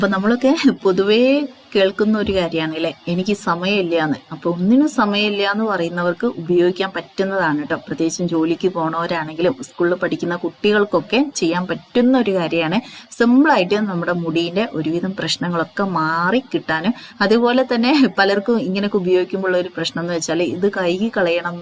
അപ്പൊ നമ്മളൊക്കെ പൊതുവേ കേൾക്കുന്ന ഒരു കാര്യമാണ് അല്ലെ എനിക്ക് സമയമില്ല എന്ന് അപ്പൊ ഒന്നിനും സമയമില്ല എന്ന് പറയുന്നവർക്ക് ഉപയോഗിക്കാൻ പറ്റുന്നതാണ് കേട്ടോ പ്രത്യേകിച്ചും ജോലിക്ക് പോണവരാണെങ്കിലും സ്കൂളിൽ പഠിക്കുന്ന കുട്ടികൾക്കൊക്കെ ചെയ്യാൻ പറ്റുന്ന ഒരു കാര്യമാണ്. സിമ്പിളായിട്ട് നമ്മുടെ മുടീന്റെ ഒരുവിധം പ്രശ്നങ്ങളൊക്കെ മാറി കിട്ടാനും അതുപോലെ തന്നെ പലർക്കും ഇങ്ങനെയൊക്കെ ഉപയോഗിക്കുമ്പോൾ ഒരു പ്രശ്നം എന്ന് വെച്ചാൽ ഇത് കൈകി കളയണം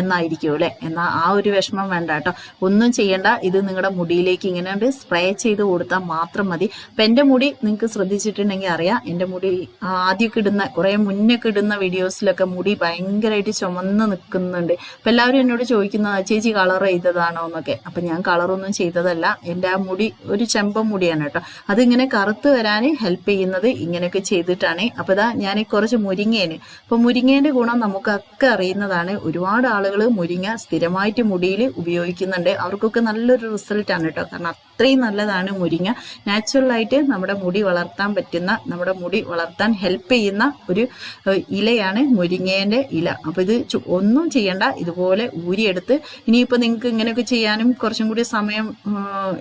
എന്നായിരിക്കും അല്ലെ? എന്നാൽ ആ ഒരു വിഷമം വേണ്ട കേട്ടോ. ഒന്നും ചെയ്യണ്ട. ഇത് നിങ്ങളുടെ മുടിയിലേക്ക് ഇങ്ങനെ സ്പ്രേ ചെയ്ത് കൊടുത്താൽ മാത്രം മതി. അപ്പം എന്റെ മുടി നിങ്ങൾക്ക് ശ്രദ്ധിച്ചിട്ടുണ്ടെങ്കിൽ അറിയാം. എന്റെ മുടി ആദ്യമൊക്കെ ഇടുന്ന കുറേ മുന്നൊക്കെ ഇടുന്ന വീഡിയോസിലൊക്കെ മുടി ഭയങ്കരമായിട്ട് ചുമന്ന് നിൽക്കുന്നുണ്ട് അപ്പം എല്ലാവരും എന്നോട് ചോദിക്കുന്നത് ചേച്ചി കളർ ചെയ്തതാണോ എന്നൊക്കെ? അപ്പം ഞാൻ കളറൊന്നും ചെയ്തതല്ല. എന്റെ ആ മുടി ഒരു ചെമ്പൻ മുടിയാണ് കേട്ടോ. അതിങ്ങനെ കറുത്ത് വരാൻ ഹെൽപ്പ് ചെയ്യുന്നത് ഇങ്ങനെയൊക്കെ ചെയ്തിട്ടാണ്. അപ്പോൾ ഇതാ ഞാൻ കുറച്ച് മുരിങ്ങേന്. അപ്പോൾ മുരിങ്ങേന്റെ ഗുണം നമുക്കൊക്കെ അറിയുന്നതാണ്. ഒരുപാട് ആളുകൾ മുരിങ്ങ സ്ഥിരമായിട്ട് മുടിയിൽ ഉപയോഗിക്കുന്നുണ്ട്. അവർക്കൊക്കെ നല്ലൊരു റിസൾട്ടാണ് കേട്ടോ കാരണം അത്രയും നല്ലതാണ് മുരിങ്ങ. നാച്ചുറലായിട്ട് നമ്മുടെ മുടി വളർത്താൻ പറ്റുന്ന നമ്മുടെ മുടി വളർത്താൻ ഹെൽപ്പ് ചെയ്യുന്ന ഒരു ഇലയാണ് മുരിങ്ങേന്റെ ഇല. അപ്പോൾ ഇത് ഒന്നും ചെയ്യണ്ട. ഇതുപോലെ ഊരിയെടുത്ത് ഇനിയിപ്പോൾ നിങ്ങൾക്ക് ഇങ്ങനെയൊക്കെ ചെയ്യാനും കുറച്ചും കൂടി സമയം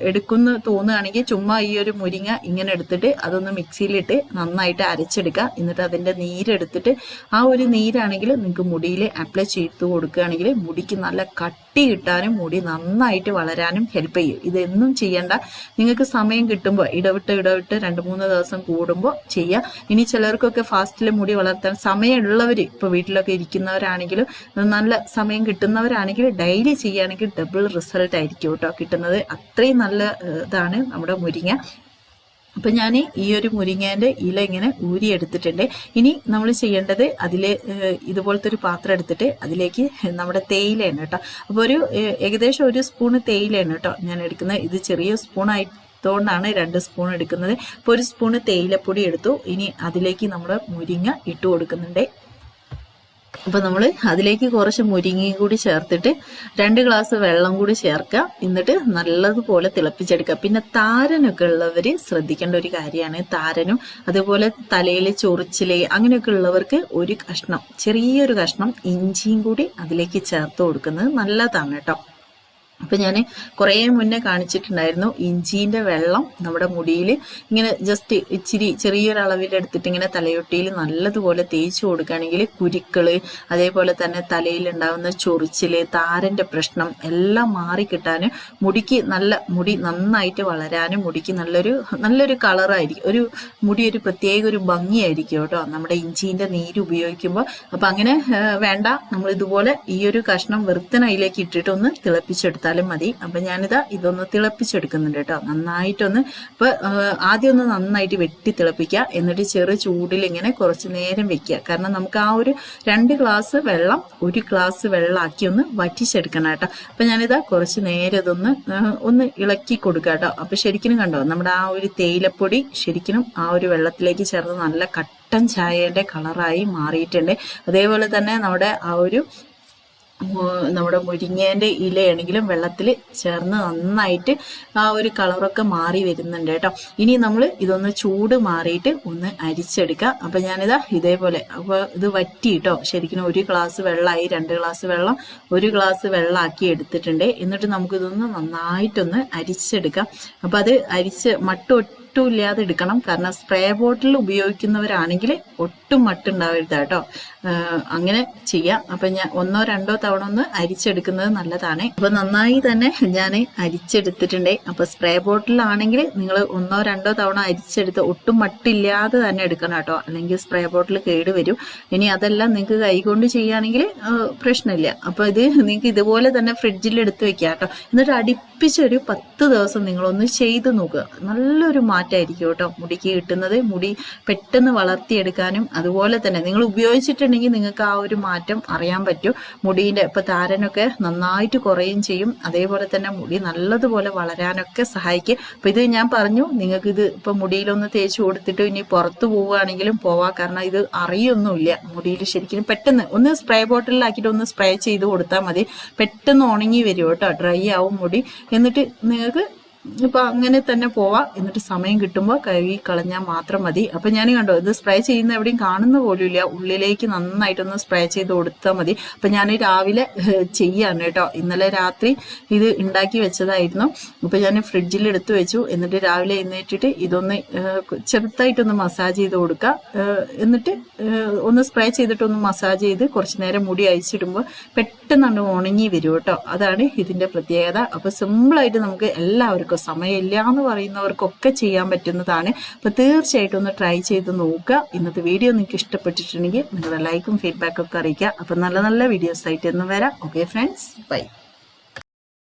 എടുക്കുന്നു തോന്നുകയാണെങ്കിൽ ചുമ്മാ ഈ ഒരു മുരിങ്ങ ഇങ്ങനെ എടുത്തിട്ട് അതൊന്ന് മിക്സിയിലിട്ട് നന്നായിട്ട് അരച്ചെടുക്കുക. എന്നിട്ട് അതിന്റെ നീരെടുത്തിട്ട് ആ ഒരു നീരാണെങ്കിൽ നിങ്ങൾക്ക് മുടിയിൽ അപ്ലൈ ചെയ്ത് കൊടുക്കുകയാണെങ്കിൽ മുടിക്ക് നല്ല കട്ടി കിട്ടാനും മുടി നന്നായിട്ട് വളരാനും ഹെൽപ്പ് ചെയ്യും. ഇതെന്നും ചെയ്യേണ്ട. നിങ്ങൾക്ക് സമയം കിട്ടുമ്പോൾ ഇടവിട്ട് ഇടവിട്ട് രണ്ട് മൂന്ന് ദിവസം കൂടുമ്പോൾ ചെയ്യുക ഇനി ചിലർക്കൊക്കെ ഫാസ്റ്റിൽ മുടി വളർത്താൻ സമയമുള്ളവർ ഇപ്പോൾ വീട്ടിലൊക്കെ ഇരിക്കുന്നവരാണെങ്കിലും നല്ല സമയം കിട്ടുന്നവരാണെങ്കിൽ ഡെയിലി ചെയ്യുകയാണെങ്കിൽ ഡബിൾ റിസൾട്ട് ആയിരിക്കും കേട്ടോ കിട്ടുന്നത്. അത്രയും നല്ല ഇതാണ് നമ്മുടെ മുരിങ്ങ. അപ്പം ഞാൻ ഈ ഒരു മുരിങ്ങേന്റെ ഇല ഇങ്ങനെ ഊരിയെടുത്തിട്ടുണ്ട്. ഇനി നമ്മൾ ചെയ്യേണ്ടത് അതിൽ ഇതുപോലത്തെ ഒരു പാത്രം എടുത്തിട്ട് അതിലേക്ക് നമ്മുടെ തേയിലയാണ് കേട്ടോ. അപ്പോൾ ഒരു ഏകദേശം ഒരു സ്പൂണ് തേയിലയാണ് കേട്ടോ ഞാൻ എടുക്കുന്നത്. ഇത് ചെറിയ സ്പൂണായി ാണ് രണ്ട് സ്പൂൺ എടുക്കുന്നത്. അപ്പോൾ ഒരു സ്പൂണ് തേയിലപ്പൊടി എടുത്തു. ഇനി അതിലേക്ക് നമ്മൾ മുരിങ്ങ ഇട്ട് കൊടുക്കുന്നുണ്ട്. അപ്പോൾ നമ്മൾ അതിലേക്ക് കുറച്ച് മുരിങ്ങയും കൂടി ചേർത്തിട്ട് രണ്ട് ഗ്ലാസ് വെള്ളം കൂടി ചേർക്കുക. എന്നിട്ട് നല്ലതുപോലെ തിളപ്പിച്ചെടുക്കുക. പിന്നെ താരനൊക്കെ ഉള്ളവർ ശ്രദ്ധിക്കേണ്ട ഒരു കാര്യമാണ്. താരനും അതുപോലെ തലയിൽ ചൊറിച്ചിൽ അങ്ങനെയൊക്കെ ഉള്ളവർക്ക് ഒരു കഷ്ണം ചെറിയൊരു കഷ്ണം ഇഞ്ചിയും കൂടി അതിലേക്ക് ചേർത്ത് കൊടുക്കുന്നത് നല്ലതാണ് കേട്ടോ. അപ്പം ഞാൻ കുറേ മുന്നേ കാണിച്ചിട്ടുണ്ടായിരുന്നു ഇഞ്ചീന്റെ വെള്ളം നമ്മുടെ മുടിയിൽ ഇങ്ങനെ ജസ്റ്റ് ഇച്ചിരി ചെറിയൊരളവിൽ എടുത്തിട്ട് ഇങ്ങനെ തലയൊട്ടിയിൽ നല്ലതുപോലെ തേച്ച് കൊടുക്കുകയാണെങ്കിൽ കുരുക്കൾ അതേപോലെ തന്നെ തലയിൽ ഉണ്ടാകുന്ന ചൊറിച്ചിൽ താരന്റെ പ്രശ്നം എല്ലാം മാറിക്കിട്ടാൻ മുടിക്ക് നല്ല മുടി നന്നായിട്ട് വളരാനും മുടിക്ക് നല്ലൊരു നല്ലൊരു കളറായിരിക്കും. ഒരു മുടി ഒരു പ്രത്യേക ഒരു ഭംഗിയായിരിക്കും കേട്ടോ നമ്മുടെ ഇഞ്ചീന്റെ നീര് ഉപയോഗിക്കുമ്പോൾ അപ്പം അങ്ങനെ വേണ്ട. നമ്മൾ ഇതുപോലെ ഈ ഒരു കഷ്ണം വെറുത്തനയിലേക്ക് ഇട്ടിട്ട് ഒന്ന് തിളപ്പിച്ചെടുത്താലും മതി. അപ്പം ഞാനിതാ ഇതൊന്ന് തിളപ്പിച്ചെടുക്കുന്നുണ്ട് കേട്ടോ. നന്നായിട്ടൊന്ന് ഇപ്പോൾ ആദ്യം ഒന്ന് നന്നായിട്ട് വെട്ടി തിളപ്പിക്കുക. എന്നിട്ട് ചെറു ചൂടിൽ ഇങ്ങനെ കുറച്ച് നേരം വെക്കുക. കാരണം നമുക്ക് ആ ഒരു രണ്ട് ഗ്ലാസ് വെള്ളം ഒരു ഗ്ലാസ് വെള്ളമാക്കി ഒന്ന് വറ്റിച്ചെടുക്കണം കേട്ടോ. അപ്പം ഞാനിതാ കുറച്ച് നേരം ഇതൊന്ന് ഒന്ന് ഇളക്കി കൊടുക്കുക കേട്ടോ. അപ്പം ശരിക്കും കണ്ടോ നമ്മുടെ ആ ഒരു തേയിലപ്പൊടി ശരിക്കും ആ ഒരു വെള്ളത്തിലേക്ക് ചേർന്ന് നല്ല കട്ടൻ ചായയുടെ കളറായി മാറിയിട്ടുണ്ട്. അതേപോലെ തന്നെ നമ്മുടെ ആ ഒരു നമ്മുടെ മുരിങ്ങേന്റെ ഇലയാണെങ്കിലും വെള്ളത്തിൽ ചേർന്ന് നന്നായിട്ട് ആ ഒരു കളറൊക്കെ മാറി വരുന്നുണ്ട് കേട്ടോ. ഇനി നമ്മൾ ഇതൊന്ന് ചൂട് മാറിയിട്ട് ഒന്ന് അരിച്ചെടുക്കുക അപ്പം ഞാനിതാ ഇതേപോലെ അപ്പോൾ ഇത് വറ്റി കേട്ടോ. ശരിക്കും ഒരു ഗ്ലാസ് വെള്ളമായി രണ്ട് ഗ്ലാസ് വെള്ളം ഒരു ഗ്ലാസ് വെള്ളമാക്കി എടുത്തിട്ടുണ്ട്. എന്നിട്ട് നമുക്കിതൊന്ന് നന്നായിട്ടൊന്ന് അരിച്ചെടുക്കാം. അപ്പം അത് അരിച്ച് മട്ട് ഒട്ടും ഇല്ലാതെ എടുക്കണം. കാരണം സ്പ്രേ ബോട്ടിൽ ഉപയോഗിക്കുന്നവരാണെങ്കിൽ ഒട്ടും മട്ടുണ്ടാവരുത് കേട്ടോ. അങ്ങനെ ചെയ്യാം. അപ്പം ഞാൻ ഒന്നോ രണ്ടോ തവണ ഒന്ന് അരിച്ചെടുക്കുന്നത് നല്ലതാണ്. അപ്പം നന്നായി തന്നെ ഞാൻ അരിച്ചെടുത്തിട്ടുണ്ട്. അപ്പം സ്പ്രേ ബോട്ടിലാണെങ്കിൽ നിങ്ങൾ ഒന്നോ രണ്ടോ തവണ അരിച്ചെടുത്ത് ഒട്ടും മട്ടില്ലാതെ തന്നെ എടുക്കണം കേട്ടോ. അല്ലെങ്കിൽ സ്പ്രേ ബോട്ടിൽ കേടുവരും ഇനി അതെല്ലാം നിങ്ങൾക്ക് കൈകൊണ്ട് ചെയ്യുകയാണെങ്കിൽ പ്രശ്നമില്ല. അപ്പോൾ ഇത് നിങ്ങൾക്ക് ഇതുപോലെ തന്നെ ഫ്രിഡ്ജിൽ എടുത്ത് വെക്കാം കേട്ടോ. എന്നിട്ട് അടുപ്പിച്ചൊരു പത്ത് ദിവസം നിങ്ങളൊന്ന് ചെയ്ത് നോക്കുക. നല്ലൊരു മാറ്റമായിരിക്കും കേട്ടോ. മുടിക്ക് കിട്ടുന്നത് മുടി പെട്ടെന്ന് വളർത്തിയെടുക്കാനും അതുപോലെ തന്നെ നിങ്ങൾ ഉപയോഗിച്ചിട്ടുണ്ടെങ്കിൽ നിങ്ങൾക്ക് ആ ഒരു മാറ്റം അറിയാൻ പറ്റും. മുടീന്റെ ഇപ്പം താരനൊക്കെ നന്നായിട്ട് കുറയും ചെയ്യും. അതേപോലെ തന്നെ മുടി നല്ലതുപോലെ വളരാനൊക്കെ സഹായിക്കും. അപ്പം ഇത് ഞാൻ പറഞ്ഞു നിങ്ങൾക്ക് ഇത് ഇപ്പം മുടിയിലൊന്ന് തേച്ച് കൊടുത്തിട്ട് ഇനി പുറത്ത് പോവുകയാണെങ്കിലും പോവാ. കാരണം ഇത് അറിയൊന്നുമില്ല. മുടിയിൽ ശരിക്കും പെട്ടെന്ന് ഒന്ന് സ്പ്രേ ബോട്ടിലാക്കിയിട്ട് ഒന്ന് സ്പ്രേ ചെയ്ത് കൊടുത്താൽ മതി. പെട്ടെന്ന് ഉണങ്ങി വരും കേട്ടോ. ഡ്രൈ ആവും മുടി. എന്നിട്ട് നിങ്ങൾക്ക് ഇപ്പൊ അങ്ങനെ തന്നെ പോവാം. എന്നിട്ട് സമയം കിട്ടുമ്പോൾ കഴുകി കളഞ്ഞാൽ മാത്രം മതി. അപ്പൊ ഞാൻ കണ്ടോ ഇത് സ്പ്രേ ചെയ്യുന്ന എവിടെയും കാണുന്ന പോലും ഇല്ല. ഉള്ളിലേക്ക് നന്നായിട്ടൊന്ന് സ്പ്രേ ചെയ്ത് കൊടുത്താൽ മതി. അപ്പൊ ഞാൻ രാവിലെ ചെയ്യാണ് കേട്ടോ. ഇന്നലെ രാത്രി ഇത് ഉണ്ടാക്കി വെച്ചതായിരുന്നു. അപ്പൊ ഞാൻ ഫ്രിഡ്ജിൽ എടുത്തു വെച്ചു. എന്നിട്ട് രാവിലെ എഴുന്നേറ്റിട്ട് ഇതൊന്ന് ചെറുതായിട്ടൊന്ന് മസാജ് ചെയ്ത് കൊടുക്കുക എന്നിട്ട് ഒന്ന് സ്പ്രേ ചെയ്തിട്ടൊന്ന് മസാജ് ചെയ്ത് കുറച്ചു നേരം മുടി അയച്ചിടുമ്പോൾ പെട്ടെന്നാണ് ഉണങ്ങി വരും കേട്ടോ. അതാണ് ഇതിന്റെ പ്രത്യേകത. അപ്പൊ സിമ്പിളായിട്ട് നമുക്ക് എല്ലാവർക്കും സമയമില്ല എന്ന് പറയുന്നവർക്കൊക്കെ ചെയ്യാൻ പറ്റുന്നതാണ്. അപ്പൊ തീർച്ചയായിട്ടും ഒന്ന് ട്രൈ ചെയ്ത് നോക്കുക. ഇന്നത്തെ വീഡിയോ നിങ്ങൾക്ക് ഇഷ്ടപ്പെട്ടിട്ടുണ്ടെങ്കിൽ നിങ്ങളുടെ ലൈക്കും ഫീഡ്ബാക്കും ഒക്കെ അറിയിക്കുക. അപ്പൊ നല്ല നല്ല വീഡിയോസ് ആയിട്ട് ഇന്ന് വരാം. Okay friends bye